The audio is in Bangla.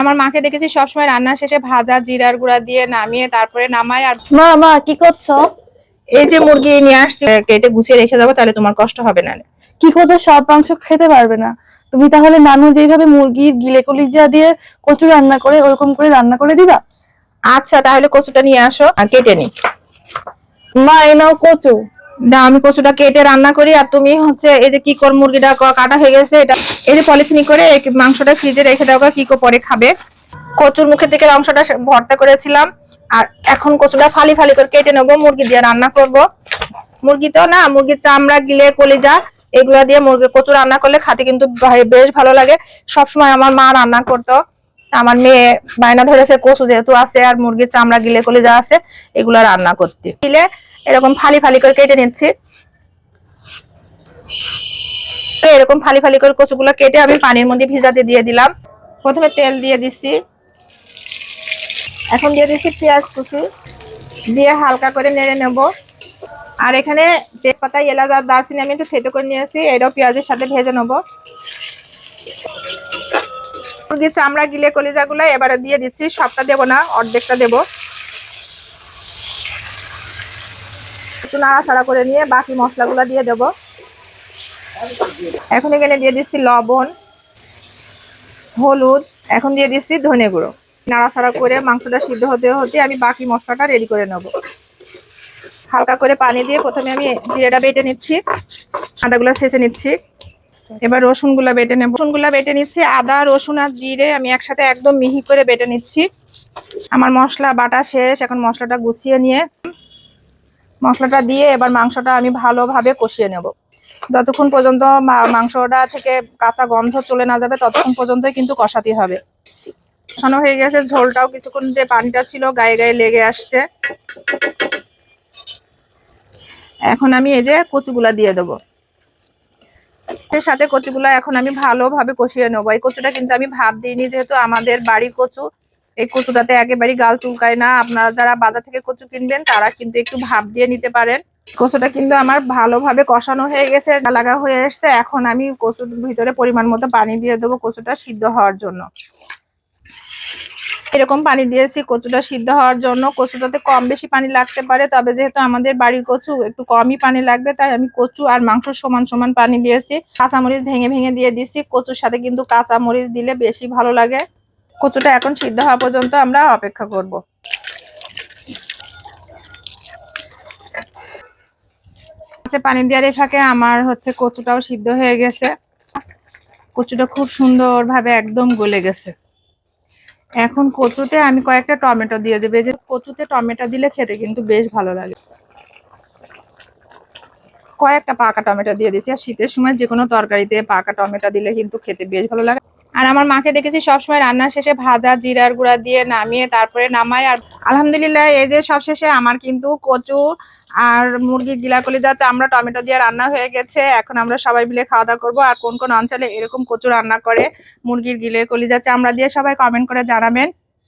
আমার মাকে দেখেছি সবসময় রান্না শেষে ভাজা জিরার গুঁড়া দিয়ে নামিয়ে তারপরে নামায় আর মা মা কি করছ? এই যে মুরগি নিয়ে আসছি কেটে গুছিয়ে রেখে যাব তাহলে তোমার কষ্ট হবে না। কি করছ? সব মাংস খেতে পারবে না। তুমি তাহলে নানু যেভাবে মুরগির গিলে কলিজা দিয়ে কচু রান্না করে ওরকম করে রান্না করে দিবা? আচ্ছা তাহলে কচুটা নিয়ে আসো আর কেটে নি মা এই নাও কচু। না, আমি কচুটা কেটে রান্না করি আর তুমি হচ্ছে এই যে কি কর মুরগিটা কাটা হয়ে গেছে, এটা এই যে পলিথিনি করে মাংসটা ফ্রিজে রেখে দাও কি পরে খাবে। কচুর মুখে থেকে অংশটা ভর্তা করেছিলাম, আর এখন কচুটা ফালি ফালি করে কেটে নেব, মুরগি দিয়ে রান্না করব। মুরগি তো না, মুরগির চামড়া, গিলে, কলিজা, এগুলা দিয়ে মুরগি কচু রান্না করলে খেতে কিন্তু বেশ ভালো লাগে। সবসময় আমার মা রান্না করতো। আমার মেয়ে বায়না ধরেছে, কচু যেহেতু আছে আর মুরগির চামড়া, গিলে, কলিজা আছে, এগুলা রান্না করতে। দিলে এরকম ফালি ফালি করে কেটে নিচ্ছি। এরকম ফালি ফালি করে কচুগুলো কেটে আমি পানির মধ্যে ভিজাতে দিয়ে দিলাম। প্রথমে তেল দিয়ে দিচ্ছি। এখন দিয়ে দিচ্ছি পেঁয়াজ কুচি। দিয়ে হালকা করে নেড়ে নেব। আর এখানে তেজপাতা, এলাচ আর দারচিনি আমি একটু থেতো করে নিয়েছি। এটাও পেঁয়াজের সাথে ভেজে নেব। মুরগির চামড়া গিলে কলিজাগুলো এবারে দিয়ে দিচ্ছি। সবটা দেবো না, অর্ধেকটা দেবো। একটু নাড়াচাড়া করে নিয়ে বাকি মশলাগুলো দিয়ে দেবো। এখন এখানে দিয়ে দিচ্ছি লবণ, হলুদ, এখন দিয়ে দিচ্ছি ধনে গুঁড়ো। নাড়াচাড়া করে মাংসটা সিদ্ধ হতে হতে আমি বাকি মশলাটা রেডি করে নেব। হালকা করে পানি দিয়ে প্রথমে আমি জিরেটা বেটে নিচ্ছি, আদাগুলো ছেঁচে নিচ্ছি। এবার রসুনগুলো বেটে নেব। রসুনগুলো বেটে নিচ্ছি, আদা, রসুন আর জিরে আমি একসাথে একদম মিহি করে বেটে নিচ্ছি। আমার মশলা বাটা শেষ, এখন মশলাটা গুছিয়ে নিয়ে মশলাটা দিয়ে এবার মাংসটা আমি ভালোভাবে কষিয়ে নেব। যতক্ষণ পর্যন্ত মাংসটা থেকে কাঁচা গন্ধ চলে না যাবে, ততক্ষণ পর্যন্ত কিন্তু কষাতে হবে। কষানো হয়ে গেছে, ঝোলটাও কিছুক্ষণ যে পানিটা ছিল গায়ে গায়ে লেগে আসছে। এখন আমি এই যে কচুগুলা দিয়ে দেবো। এর সাথে কচুগুলা এখন আমি ভালোভাবে কষিয়ে নেব। এই কচুটা কিন্তু আমি ভাব দিইনি যেহেতু আমাদের বাড়ির কচু। এই কচুটাতে একেবারেই গাল চুলকায় না। আপনারা যারা বাজার থেকে কচু কিনবেন, তারা কিন্তু একটু ভাব দিয়ে নিতে পারেন। কচুটা কিন্তু আমার ভালোভাবে কষানো হয়ে গেছে লাগা হয়ে এসছে। এখন আমি কচুর ভিতরে পরিমাণ মতো পানি দিয়ে দেবো কচুটা সিদ্ধ হওয়ার জন্য। এরকম পানি দিয়েছি কচুটা সিদ্ধ হওয়ার জন্য। কচুটাতে কম বেশি পানি লাগতে পারে, তবে যেহেতু আমাদের বাড়ির কচু, একটু কমই পানি লাগবে, তাই আমি কচু আর মাংস সমান সমান পানি দিয়েছি। কাঁচামরিচ ভেঙে ভেঙে দিয়ে দিচ্ছি কচুর সাথে কিন্তু কাঁচামরিচ দিলে বেশি ভালো লাগে। কচুটা এখন সিদ্ধ হওয়া পর্যন্ত আমরা অপেক্ষা করব। পানি দেওয়ার ফাঁকে আমার হচ্ছে কচুটাও সিদ্ধ হয়ে গেছে। কচুটা খুব সুন্দরভাবে একদম গলে গেছে। এখন কচুতে আমি কয়েকটা টমেটো দিয়ে দেবে। যে কচুতে টমেটো দিলে খেতে কিন্তু বেশ ভালো লাগে। কয়েকটা পাকা টমেটো দিয়ে দিয়েছি। আর শীতের সময় যে কোনো তরকারিতে পাকা টমেটো দিলে কিন্তু খেতে বেশ ভালো লাগে। আর আমার মাকে দেখেছি সবসময় রান্না শেষে ভাজা, জিরার গুঁড়া দিয়ে নামিয়ে তারপরে নামায়। আর আলহামদুলিল্লাহ, এই যে সব শেষে আমার কিন্তু কচু আর মুরগির গিলা কলিজা চামড়া, টমেটো দিয়ে রান্না হয়ে গেছে। এখন আমরা সবাই মিলে খাওয়া দাওয়া করব। আর কোন কোন অঞ্চলে এরকম কচু রান্না করে মুরগির গিলে কলিজা চামড়া দিয়ে সবাই কমেন্ট করে জানাবেন।